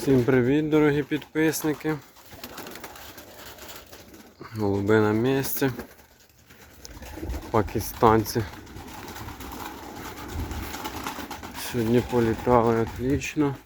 Всім привіт, дорогі підписники. Голуби на місці. Пакистанці. Сьогодні політали отлично.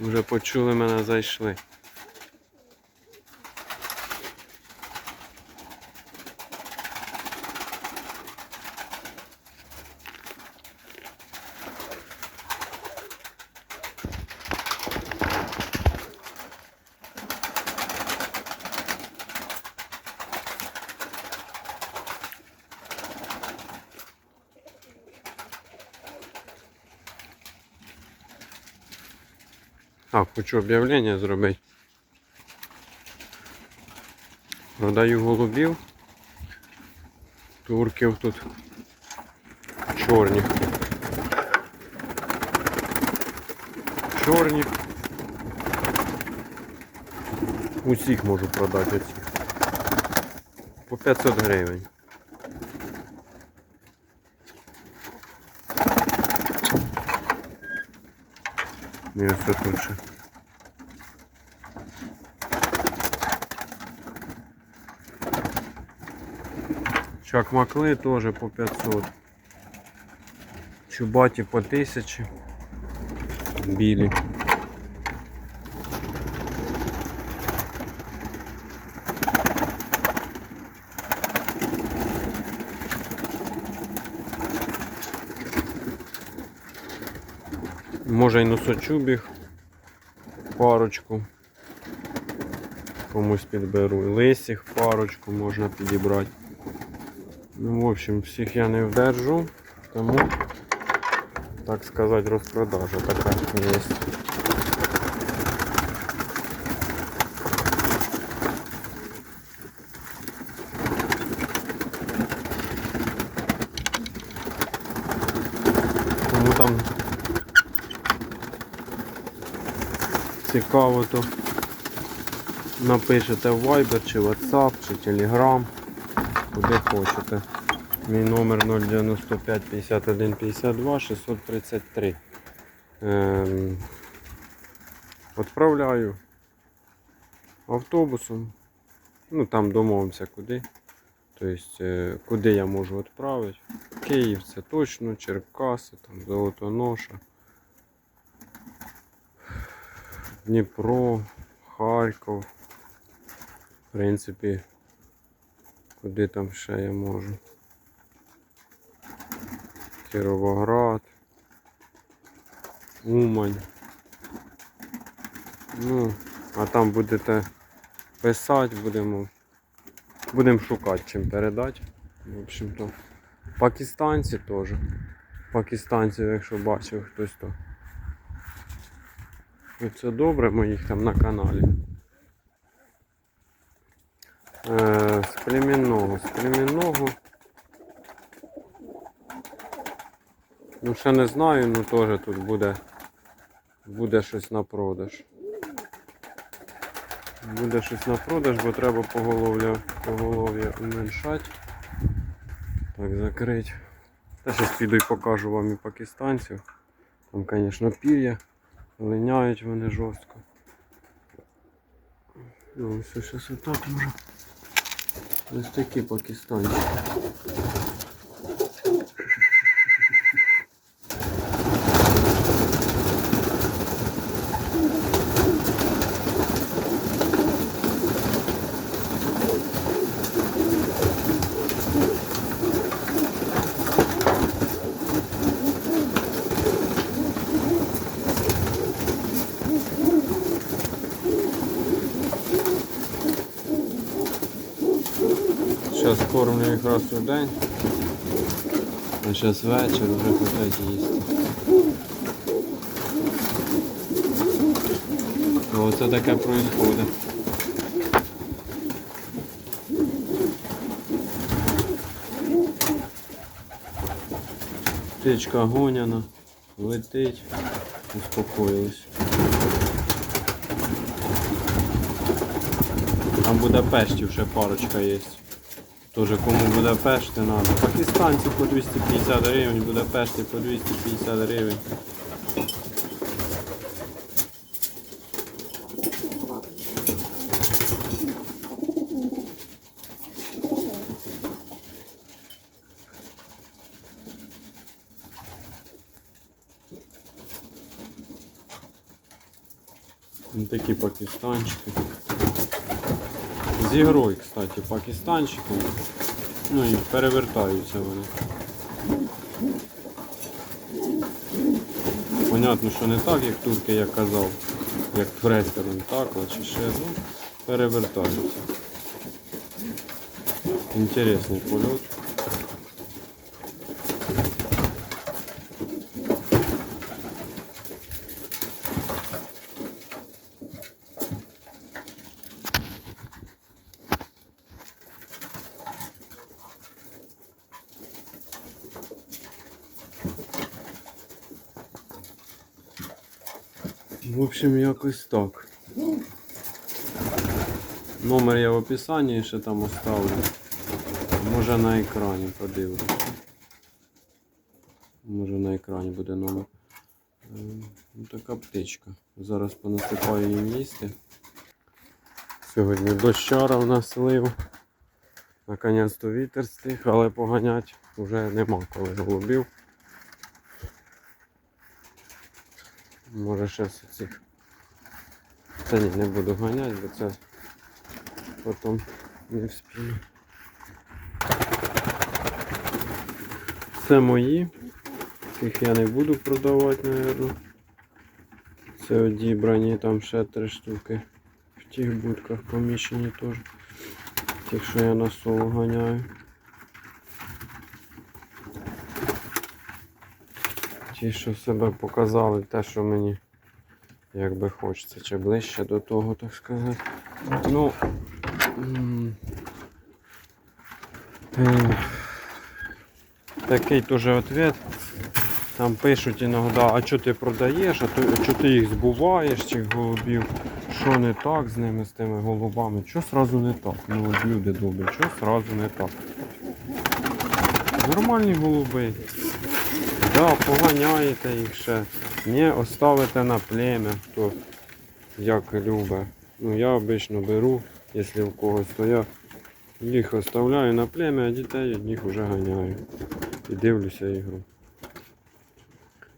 Вже почули мене, зайшли. А, хочу об'явлення зробити. Продаю голубів. Турків тут чорні. Чорні. Усіх можу продати оці. По 500 гривень. Тут ще. Чакмакли теж по 500. Чубаті по 1000. Білі. Може й носочубіг парочку. Комусь підберу. Лисіх парочку можна підібрати. Ну, в общем, всіх я не вдержу, тому, так сказати, розпродажа така є. Кому там цікаво, то напишете в Viber, чи WhatsApp, чи Telegram, куди хочете. Мій номер 095 51 52 633. Ем, Відправляю автобусом. Ну там домовимося куди. Тобто, е, куди я можу відправити. Київ це точно, Черкаси, там Золотоноша. Дніпро, Харків. В принципі, куди там ще я можу. Кіровоград, Умань. Ну, а там будете писати, будемо будемо шукати чим передати. В общем-то, пакистанці теж. Пакистанців, якщо бачив хтось, то це добре, ми їх там на каналі. Е, з племінного, з племінного. Ну ще не знаю, ну теж тут буде, буде щось на продаж. Буде щось на продаж, бо треба поголов'я поголов'я уменьшати. Так, закрити. Та зараз піду і покажу вам і пакистанців. Там, звісно, пір'я. Линяють вони жорстко. Ну, ось зараз отак може. Ось такі пакистанці. Кормлю їх раз у день. А зараз вечір вже хочуть їсти. Оце таке происходит. Птичка гоняна, летить, успокоїлась. Там Будапештів ще парочка є. Тоже кому Будапешти треба. Ну, пакистанці по 250 гривень, Будапешти по 250 гривень. Такі пакистанчики. З кстати, пакистанчики. Ну і перевертаються вони. Понятно, що не так, як турки, я казав, як фреска там такла чи ще, ну, перевертаються. Інтересний польот. Общем, якось так. Номер я в описанні ще там оставлю. Може на екрані подивлюсь. Може на екрані буде номер. Ем, ну, Така птичка. Зараз понасипаю їм їсти. Сьогодні дощара в нас лив. Наконець-то вітер стих, але поганять вже нема коли голубів. Може ще цих. Та ні, не буду ганяти, бо це потім не вспію. Це мої. Цих я не буду продавати, мабуть. Це одібрані там ще три штуки. В тих будках поміщені теж. Тих, що я на соло ганяю. Ті, що себе показали, те, що мені якби хочеться, чи ближче до того, так сказати. Ну такий теж відповідь. Там пишуть іноді, а що ти продаєш, а що ти їх збуваєш, цих голубів, що не так з ними, з тими голубами, що сразу не так. Ну от люди добрі, що сразу не так. Нормальні голуби. Да, поганяєте їх ще. Не оставите на плем'я, хто як любить. Ну я обично беру, якщо в когось, то я їх оставляю на плем'я, а дітей від них вже ганяю. І дивлюся ігру.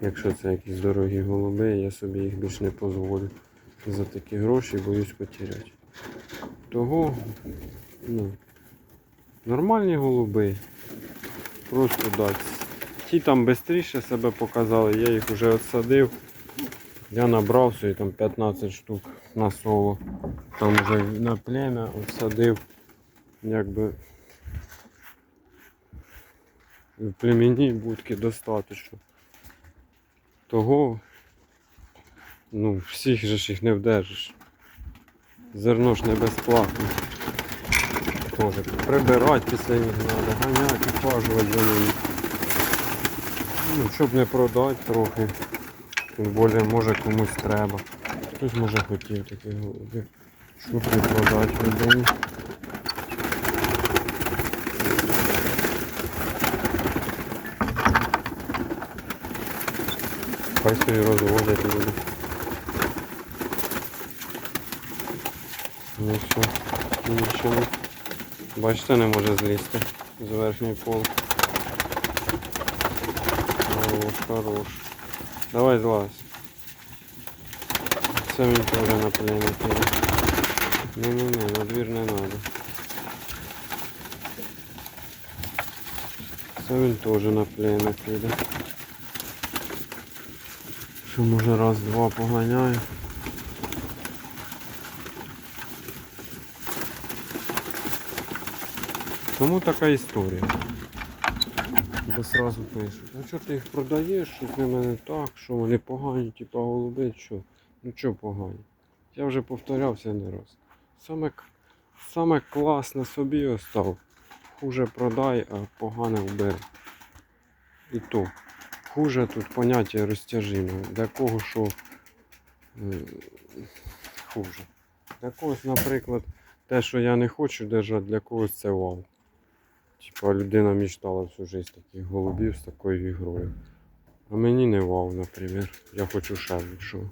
Якщо це якісь дорогі голуби, я собі їх більш не дозволю. За такі гроші боюсь потеряти. Того, ну, нормальні голуби. Просто дать. Ті там швидше себе показали, я їх вже відсадив. Я набрав собі там 15 штук на соло. Там вже на плем'я відсадив. Якби в племені будки достатньо. Того ну, всіх же ж їх не вдержиш. Зерно ж не безплатне. Тоже прибирати після них треба, ганяти, ухажувати за ними. Ну, щоб не продати трохи. Тим більше може комусь треба. Хтось може хотів таких голубів. Щоб не продати людині. Хай собі розводять люди. Ну все, нічого. Бачите, не може злізти з верхньої полки. Хорош, хорош. Давай злазь. Це він теж на плем'я піде. Не-не-не, на двір не треба. Це він теж на плем'я піде. Що може раз-два поганяю. Тому така історія. Бо сразу пишуть, а що ти їх продаєш, що з ними не так, що вони погані, типа голуби, що? Ну що погані? Я вже повторявся не раз. Саме, саме класне собі остав. Хуже продай, а погане вбери. І то. Хуже тут поняття розтяжиме. Для кого що е, хуже. Для когось, наприклад, те, що я не хочу держати, для когось це вау. Типа людина мечтала всю жизнь таких голубів з такою ігрою. А мені не вау, наприклад. Я хочу ще лучшого.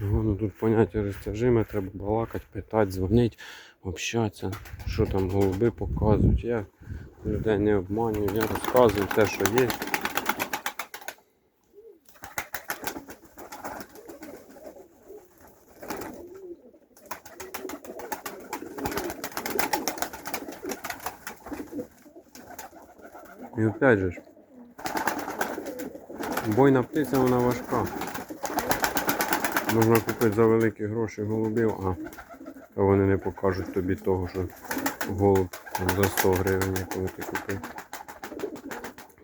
Ну, тут поняття розтяжиме, треба балакати, питати, дзвонити, общатися, що там голуби показують. Я людей не обманюю, я розказую те, що є. І опять же бойна птиця вона важка. Можна купити за великі гроші голубів, а вони не покажуть тобі того, що голуб за 100 гривень, коли ти купив.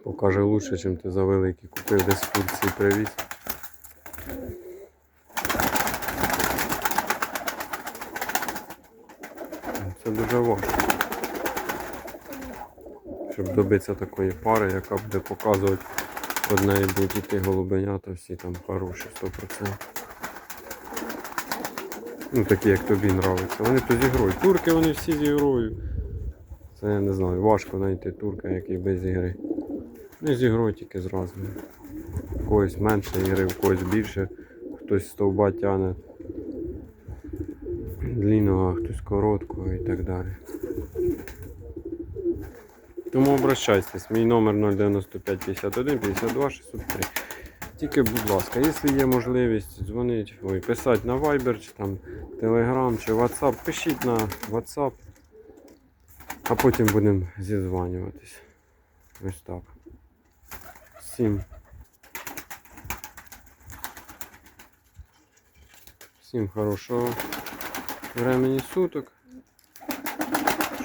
Покаже лучше, чим ти за великий купив, десь в Турції привіз. Це дуже важко. Щоб добитися такої пари, яка буде показувати одне і будуть іти голубенята, всі там хороші 100%. Ну такі, як тобі нравиться. Вони то зі. Турки вони всі зі. Це я не знаю, важко знайти турка, який без ігри. Не з тільки зразу. У когось менше ігри, у когось більше, хтось стовба тягне длинного, хтось короткого і так далі. Тому обращайтесь, мій номер 095 51 52 603. Тільки, будь ласка, якщо є можливість дзвонити, ой, писати на Viber, чи там Telegram, чи WhatsApp, пишіть на WhatsApp, а потім будемо зізванюватись. Ось так. Всім. Всім хорошого времени суток.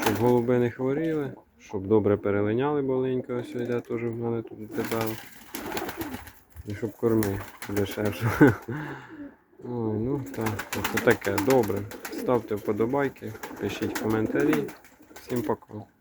Щоб голуби не хворіли, щоб добре перелиняли боленько, ось йде теж в мене тут дебело. І щоб корми дешевше. Ой, ну так, ось таке добре. Ставте вподобайки, пишіть коментарі. Всім пока.